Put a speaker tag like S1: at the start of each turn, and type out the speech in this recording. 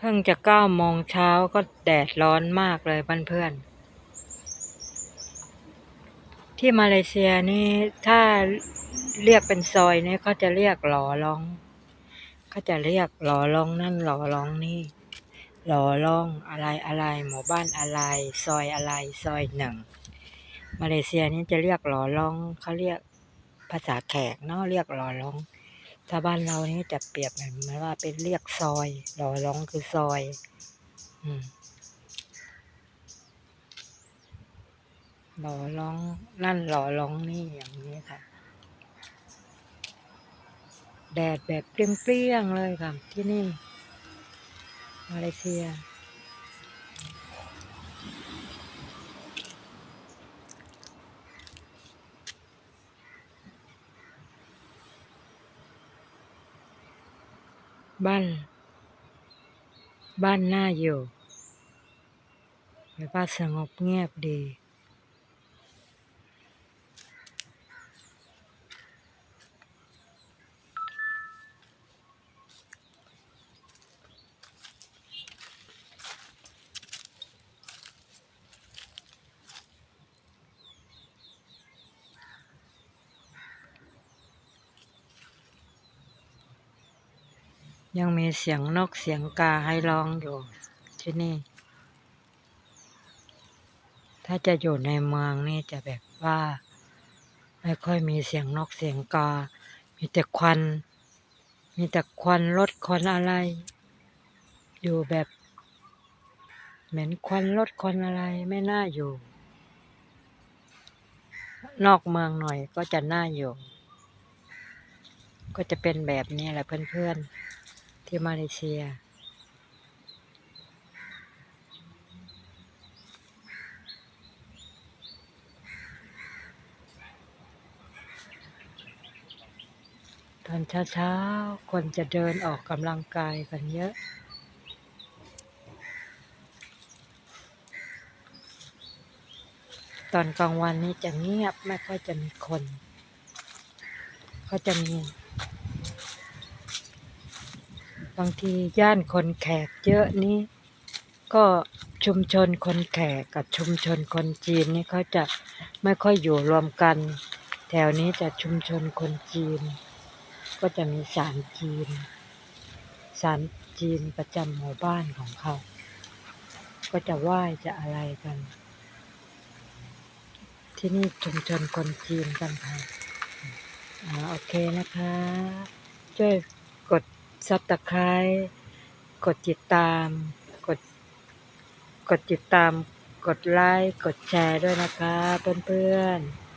S1: เพิ่งจะเก้าโมงเช้าก็แดดร้อนมากเลยเพื่อนๆ ที่มาเลเซียนี่ถ้าเรียกเป็นซอยนี่เขาจะเรียกหลอลองเขาจะเรียกหลอลองนั่นหลอลองนี่หลอลองอะไรอะไรหมู่บ้านอะไร ซอยอะไรซอยหนึ่งมาเลเซียนี่จะเรียกหลอลองเขาเรียกภาษาแขกเนาะเรียกหลอลอง ถ้าบ้านเรานี่จะเปรียบเหมือนว่าเป็นเรียกซอยหล่อลองคือซอย อืมหล่อลองนั่นหล่อลองนี่อย่างนี้ค่ะ แดดแบบเปรี้ยงๆเลยค่ะที่นี่ มาเลเซีย บ้าน บ้านน่าอยู่แบบว่าสงบเงียบดี ยังมีเสียงนกเสียงกาให้ร้องอยู่ที่นี่ ถ้าจะอยู่ในเมืองนี่จะแบบว่า ไม่ค่อยมีเสียงนกเสียงกา มีแต่ควัน มีแต่ควันรถควันอะไร อยู่แบบ เหม็นควันรถควันอะไรไม่น่าอยู่ นอกเมืองหน่อยก็จะน่าอยู่ ก็จะเป็นแบบนี้แหละเพื่อนๆ ที่มาเลเซีย ตอนเช้าๆ คนจะเดินออกกำลังกายกันเยอะตอนกลางวันนี้จะเงียบไม่ค่อยจะมีคน เขาจะมี บางทีย่านคนแขกเยอะนี้ ก็ชุมชนคนแขกกับชุมชนคนจีนนี่เขาจะไม่ค่อยอยู่รวมกัน แถวนี้จะชุมชนคนจีน ก็จะมีศาลจีนศาลจีนประจำหมู่บ้านของเขา ก็จะไหว้จะอะไรกัน ที่นี่ชุมชนคนจีนกันค่ะอ่าโอเคนะคะ ช่วยกด ซับตะไคร้กดติดตาม กด กดติดตาม กดไลค์ กดแชร์ด้วยนะคะเพื่อนๆ